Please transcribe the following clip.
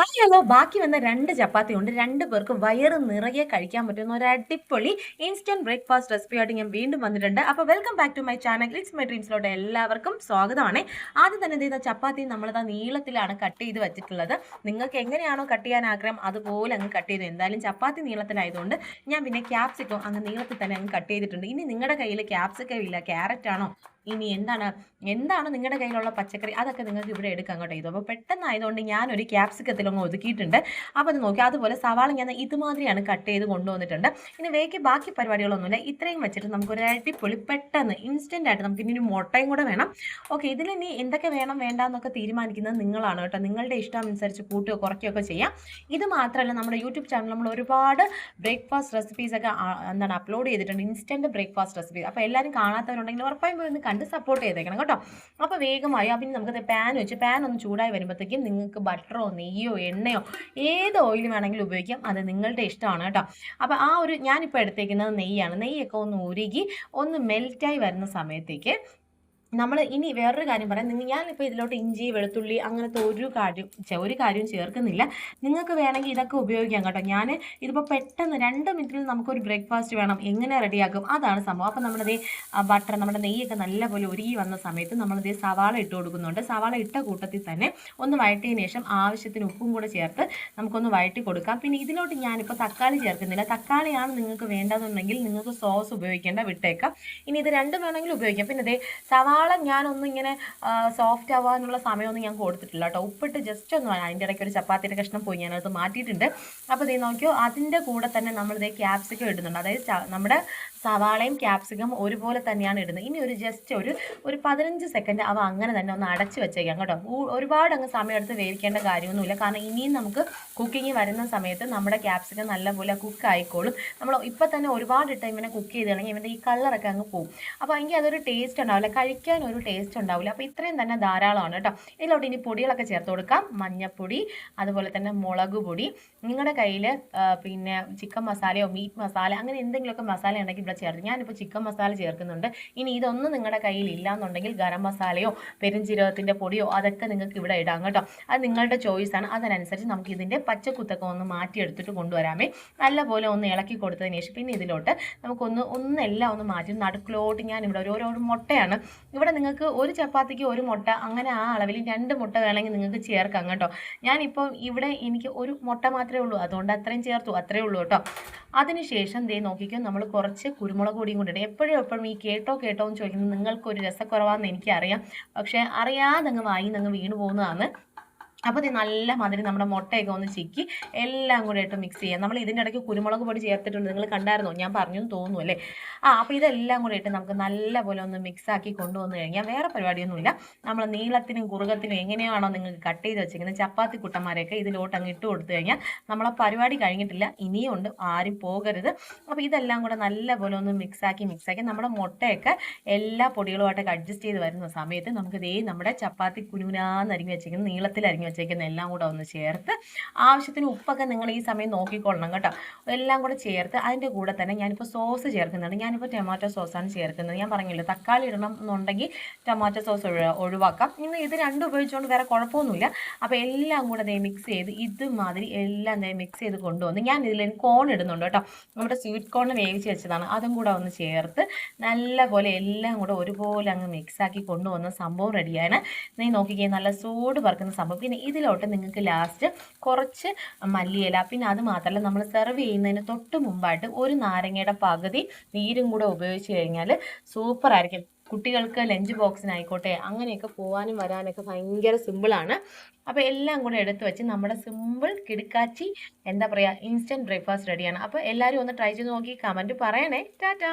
Hello ബാക്കി വന്ന രണ്ട് ചപ്പാത്തി ഉണ്ട് രണ്ട് പേർക്കും വയറ് നിറയെ കഴിക്കാൻ പറ്റുന്ന ഒരു അടിപൊളി ഇൻസ്റ്റന്റ് ബ്രേക്ക്ഫാസ്റ്റ് റെസിപ്പി ആയിട്ട് ഞാൻ വീണ്ടും വന്നിട്ടുണ്ട്. അപ്പോൾ welcome back to my channel it's my ഡ്രീംസിലോട്ട് എല്ലാവർക്കും സ്വാഗതമാണ്. ആദ്യം തന്നെ ചെയ്ത ചപ്പാത്തി നമ്മളിതാ നീളത്തിലാണ് കട്ട് ചെയ്ത് വെച്ചിട്ടുള്ളത്. നിങ്ങൾക്ക് എങ്ങനെയാണോ കട്ട് ചെയ്യാൻ ആഗ്രഹം അതുപോലെ അങ്ങ് കട്ട് ചെയ്തു. എന്തായാലും ചപ്പാത്തി നീളത്തിലായതുകൊണ്ട് ഞാൻ പിന്നെ ക്യാപ്സിക്കോ അങ്ങ് നീളത്തിൽ തന്നെ അങ്ങ് കട്ട് ചെയ്തിട്ടുണ്ട്. ഇനി നിങ്ങളുടെ കയ്യിൽ ക്യാപ്സിക്കോ ഇല്ല ക്യാരറ്റ് ആണോ ഇനി എന്താണ് എന്താണ് നിങ്ങളുടെ കയ്യിലുള്ള പച്ചക്കറി? അതൊക്കെ നിങ്ങൾക്ക് ഇവിടെ എടുക്കാം കേട്ടോ ഇത്. അപ്പോൾ പെട്ടെന്നായതുകൊണ്ട് ഞാനൊരു ക്യാപ്സിക്കത്തിൽ ഒന്ന് ഒതുക്കിയിട്ടുണ്ട്. അപ്പോൾ അത് നോക്കി അതുപോലെ സവാള ഞാൻ ഇതുമാതിരിയാണ് കട്ട് ചെയ്ത് കൊണ്ടുവന്നിട്ടുണ്ട്. ഇനി വേക്ക് ബാക്കി പരിപാടികളൊന്നുമില്ല. ഇത്രയും വെച്ചിട്ട് നമുക്കൊരു അടിപൊളി പെട്ടെന്ന് ഇൻസ്റ്റന്റ് ആയിട്ട് നമുക്ക് ഇനി ഒരു മുട്ടയും കൂടെ വേണം. ഓക്കെ ഇതിൽ ഇനി എന്തൊക്കെ വേണം വേണ്ട എന്നൊക്കെ തീരുമാനിക്കുന്നത് നിങ്ങളാണ് കേട്ടോ. നിങ്ങളുടെ ഇഷ്ടം അനുസരിച്ച് കൂട്ടുകയോ കുറയ്ക്കുകയൊക്കെ ചെയ്യാം. ഇത് മാത്രമല്ല നമ്മുടെ യൂട്യൂബ് ചാനൽ നമ്മൾ ഒരുപാട് ബ്രേക്ക്ഫാസ്റ്റ് റെസിപ്പീസ് ഒക്കെ എന്താണ് അപ്ലോഡ് ചെയ്തിട്ടുണ്ട്. ഇൻസ്റ്റന്റ് ബ്രേക്ക്ഫാസ്റ്റ് റെസിപ്പീസ് അപ്പോൾ എല്ലാവരും കാണാത്തവരുണ്ടെങ്കിൽ ഉറപ്പായും പോയി ഒന്ന് കണ്ട് സപ്പോർട്ട് ചെയ്തേക്കണം കേട്ടോ. അപ്പോൾ വേഗമായി പിന്നെ നമുക്കത് പാൻ വെച്ച് പാൻ ഒന്ന് ചൂടായി വരുമ്പോഴത്തേക്കും നിങ്ങൾക്ക് ബട്ടറോ നെയ്യോ എണ്ണയോ ഏത് ഓയിൽ വേണമെങ്കിലും ഉപയോഗിക്കാം. അത് നിങ്ങളുടെ ഇഷ്ടമാണ് കേട്ടോ. അപ്പോൾ ആ ഒരു ഞാനിപ്പോൾ എടുത്തേക്കുന്നത് നെയ്യാണ്. നെയ്യൊക്കെ ഒന്ന് ഉരുകി ഒന്ന് മെൽറ്റായി വരുന്ന സമയത്തേക്ക് നമ്മൾ ഇനി വേറൊരു കാര്യം പറയാം. നിങ്ങൾ ഞാനിപ്പോൾ ഇതിലോട്ട് ഇഞ്ചി വെളുത്തുള്ളി അങ്ങനത്തെ ഒരു കാര്യം ഒരു കാര്യവും ചേർക്കുന്നില്ല. നിങ്ങൾക്ക് വേണമെങ്കിൽ ഇതൊക്കെ ഉപയോഗിക്കാം കേട്ടോ. ഞാൻ ഇതിപ്പോൾ പെട്ടെന്ന് രണ്ട് മിനിറ്റിൽ നമുക്കൊരു ബ്രേക്ക്ഫാസ്റ്റ് വേണം. എങ്ങനെ റെഡിയാക്കും? അതാണ് സംഭവം. അപ്പോൾ നമ്മുടെ ബട്ടർ നമ്മുടെ നെയ്യൊക്കെ നല്ലപോലെ ഒരുങ്ങി വന്ന സമയത്ത് നമ്മളിത് സവാള ഇട്ട് കൊടുക്കുന്നുണ്ട്. സവാള ഇട്ട കൂട്ടത്തിൽ തന്നെ ഒന്ന് വഴറ്റിയതിന് ശേഷം ആവശ്യത്തിന് ഉപ്പും കൂടെ ചേർത്ത് നമുക്കൊന്ന് വഴറ്റി കൊടുക്കാം. പിന്നെ ഇതിലോട്ട് ഞാനിപ്പോൾ തക്കാളി ചേർക്കുന്നില്ല. തക്കാളിയാണ് നിങ്ങൾക്ക് വേണ്ടതെന്നുണ്ടെങ്കിൽ നിങ്ങൾക്ക് സോസ് ഉപയോഗിക്കേണ്ട വിട്ടേക്കാം. ഇനി ഇത് രണ്ടും വേണമെങ്കിൽ ഉപയോഗിക്കാം. പിന്നെ ഇതേ സവാള ഞാനൊന്നും ഇങ്ങനെ സോഫ്റ്റ് ആവാനുള്ള സമയമൊന്നും ഞാൻ കൊടുത്തിട്ടില്ല കേട്ടോ. ഉപ്പിട്ട് ജസ്റ്റ് ഒന്ന് അതിന്റെ ഇടയ്ക്ക് ഒരു ചപ്പാത്തിന്റെ കഷ്ണം പോയി ഞാനത് മാറ്റിയിട്ടുണ്ട്. അപ്പോൾ ഇതേ നോക്കിയോ അതിന്റെ കൂടെ തന്നെ നമ്മളിതേ ക്യാപ്സിക്കം ഇടുന്നുണ്ട്. അതായത് നമ്മുടെ സവാളയും ക്യാപ്സിക്കം ഒരുപോലെ തന്നെയാണ് ഇടുന്നത്. ഇനി ഒരു ജസ്റ്റ് ഒരു ഒരു പതിനഞ്ച് സെക്കൻഡ് അവ അങ്ങനെ തന്നെ ഒന്ന് അടച്ച് വെച്ചേക്കാം കേട്ടോ. ഒരുപാട് അങ്ങ് സമയമെടുത്ത് വേവിക്കേണ്ട കാര്യമൊന്നുമില്ല. കാരണം ഇനിയും നമുക്ക് കുക്കിംഗ് വരുന്ന സമയത്ത് നമ്മുടെ ക്യാപ്സിക്കം നല്ലപോലെ കുക്ക് ആയിക്കോളും. നമ്മൾ ഇപ്പം തന്നെ ഒരുപാട് ടൈം ഇവനെ കുക്ക് ചെയ്തിട്ടുണ്ടെങ്കിൽ ഇവന്റെ ഈ കളറൊക്കെ അങ്ങ് പോകും അപ്പോൾ എങ്കിൽ അതൊരു ടേസ്റ്റ് ഉണ്ടാവില്ല. കഴിക്കാൻ ഒരു ടേസ്റ്റ് ഉണ്ടാവില്ല. അപ്പോൾ ഇത്രയും തന്നെ ധാരാളമാണ് കേട്ടോ. ഇതിലോട്ട് ഇനി പൊടികളൊക്കെ ചേർത്ത് കൊടുക്കാം. മഞ്ഞപ്പൊടി അതുപോലെ തന്നെ മുളക് പൊടി. നിങ്ങളുടെ കയ്യിൽ പിന്നെ ചിക്കൻ മസാലയോ മീറ്റ് മസാല അങ്ങനെ എന്തെങ്കിലുമൊക്കെ മസാല ഉണ്ടെങ്കിൽ ഇവിടെ ചേർത്ത്. ഞാനിപ്പോൾ ചിക്കൻ മസാല ചേർക്കുന്നുണ്ട്. ഇനി ഇതൊന്നും നിങ്ങളുടെ കയ്യിൽ ഇല്ലാന്നുണ്ടെങ്കിൽ ഗരം മസാലയോ പെരുംജീരകത്തിന്റെ പൊടിയോ അതൊക്കെ നിങ്ങൾക്ക് ഇവിടെ ഇടാം കേട്ടോ. അത് നിങ്ങളുടെ ചോയ്സാണ് അതിനനുസരിച്ച് നമുക്ക് ഇതിന്റെ പച്ചക്കുത്തൊക്കെ ഒന്ന് മാറ്റിയെടുത്തിട്ട് കൊണ്ടുവരാമേ. നല്ലപോലെ ഒന്ന് ഇളക്കി കൊടുത്തതിന് ശേഷം പിന്നെ ഇതിലോട്ട് നമുക്കൊന്ന് ഒന്നെല്ലാം ഒന്ന് മാറ്റി. നടുക്കിലോട്ട് ഞാൻ ഇവിടെ ഒരു ഓരോ മുട്ടയാണ്. ഇവിടെ നിങ്ങൾക്ക് ഒരു ചപ്പാത്തിക്ക് ഒരു മുട്ട അങ്ങനെ ആ അളവിൽ രണ്ട് മുട്ട വേണമെങ്കിൽ നിങ്ങൾക്ക് ചേർക്കാം കേട്ടോ. ഞാനിപ്പോൾ ഇവിടെ എനിക്ക് ഒരു മുട്ട മാത്രമേ ഉള്ളൂ. അതുകൊണ്ട് അത്രയും ചേർത്തു. അത്രേ ഉള്ളൂ കേട്ടോ. അതിനുശേഷം ദേ നോക്കിക്കോ നമ്മൾ കുറച്ച് കുരുമുളക് പൊടിയും കൂടിയിട്ട് എപ്പോഴും എപ്പോഴും ഈ കേട്ടോ കേട്ടോ എന്ന് ചോദിക്കുന്നത് നിങ്ങൾക്കൊരു രസക്കുറവാണെന്ന് എനിക്കറിയാം. പക്ഷേ അറിയാതെ അങ്ങ് വായി അങ്ങ് വീണു പോകുന്നതാണ് അപ്പോൾ ഇത് നല്ല മാതിരി നമ്മുടെ മുട്ടയൊക്കെ ഒന്ന് ചിക്കി എല്ലാം കൂടെ ഇട്ട് മിക്സ് ചെയ്യാം. നമ്മൾ ഇതിന്റെ ഇടയ്ക്ക് കുരുമുളക് പൊടി ചേർത്തിട്ടുണ്ട്. നിങ്ങൾ കണ്ടായിരുന്നോ? ഞാൻ പറഞ്ഞു തോന്നുന്നു അല്ലേ? ആ അപ്പോൾ ഇതെല്ലാം കൂടെ ഇട്ട് നമുക്ക് നല്ല പോലെ ഒന്ന് മിക്സ് ആക്കി കൊണ്ടുവന്ന് കഴിഞ്ഞാൽ വേറെ പരിപാടിയൊന്നുമില്ല. നമ്മൾ നീളത്തിനും കുറുകത്തിനും എങ്ങനെയാണോ നിങ്ങൾക്ക് കട്ട് ചെയ്ത് വെച്ചിരിക്കുന്നത് ചപ്പാത്തി കുട്ടന്മാരെയൊക്കെ ഇതിലോട്ട് അങ്ങ് ഇട്ട് കൊടുത്തു കഴിഞ്ഞാൽ നമ്മളെ പരിപാടി കഴിഞ്ഞിട്ടില്ല. ഇനിയും ഉണ്ട്. ആരും പോകരുത്. അപ്പോൾ ഇതെല്ലാം കൂടെ നല്ല പോലെ ഒന്ന് മിക്സ് ആക്കി മിക്സ് ആക്കി നമ്മുടെ മുട്ടയൊക്കെ എല്ലാ പൊടികളുമായിട്ടൊക്കെ അഡ്ജസ്റ്റ് ചെയ്ത് വരുന്ന സമയത്ത് നമുക്ക് ദേ നമ്മുടെ ചപ്പാത്തി കുനുകുനാന്ന് അരിഞ്ഞ് വെച്ചിരിക്കുന്നത് നീളത്തിൽ അരിഞ്ഞ് വെച്ചേക്കുന്ന എല്ലാം കൂടെ ഒന്ന് ചേർത്ത് ആവശ്യത്തിന് ഉപ്പൊക്കെ നിങ്ങൾ ഈ സമയം നോക്കിക്കൊള്ളണം കേട്ടോ. എല്ലാം കൂടെ ചേർത്ത് അതിന്റെ കൂടെ തന്നെ ഞാനിപ്പോൾ സോസ് ചേർക്കുന്നുണ്ട്. ഞാനിപ്പോൾ ടൊമാറ്റോ സോസാണ് ചേർക്കുന്നത്. ഞാൻ പറഞ്ഞില്ല തക്കാളി ഇടണം എന്നുണ്ടെങ്കിൽ ടൊമാറ്റോ സോസ് ഒഴി- ഒഴിവാക്കാം. ഇന്ന് ഇത് രണ്ടും ഉപയോഗിച്ചുകൊണ്ട് വേറെ കുഴപ്പമൊന്നുമില്ല. അപ്പോൾ എല്ലാം കൂടെ ദേ മിക്സ് ചെയ്ത് ഇതുമാതിരി എല്ലാം ദേ മിക്സ് ചെയ്ത് കൊണ്ടുവന്ന് ഞാൻ ഇതിൽ കോൺ ഇടുന്നുണ്ട് കേട്ടോ. നമ്മുടെ സ്വീറ്റ് കോൺ വേവിച്ച് വെച്ചതാണ്. അതും കൂടെ ഒന്ന് ചേർത്ത് നല്ല പോലെ എല്ലാം കൂടെ ഒരുപോലെ അങ്ങ് മിക്സാക്കി കൊണ്ടുവന്ന സംഭവം റെഡിയാണ് നീ നോക്കിക്കേ നല്ല സൂട് പറക്കുന്ന സംഭവം. പിന്നെ ഇതിലോട്ട് നിങ്ങൾക്ക് ലാസ്റ്റ് കുറച്ച് മല്ലിയില. പിന്നെ അത് മാത്രമല്ല നമ്മൾ സെർവ് ചെയ്യുന്നതിന് തൊട്ട് മുമ്പായിട്ട് ഒരു നാരങ്ങയുടെ പകുതി നീരും കൂടെ ഉപയോഗിച്ച് കഴിഞ്ഞാൽ സൂപ്പർ ആയിരിക്കും. കുട്ടികൾക്ക് ലഞ്ച് ബോക്സിനായിക്കോട്ടെ അങ്ങനെയൊക്കെ പോകാനും വരാനൊക്കെ ഭയങ്കര സിമ്പിളാണ് അപ്പോൾ എല്ലാം കൂടെ എടുത്തു വെച്ച് നമ്മുടെ സിമ്പിൾ കിടുക്കാച്ചി എന്താ പറയുക ഇൻസ്റ്റന്റ് ബ്രേക്ക്ഫാസ്റ്റ് റെഡിയാണ് അപ്പോൾ എല്ലാവരും ഒന്ന് ട്രൈ ചെയ്ത് നോക്കി കമന്റ് പറയണേ. ടാറ്റാ!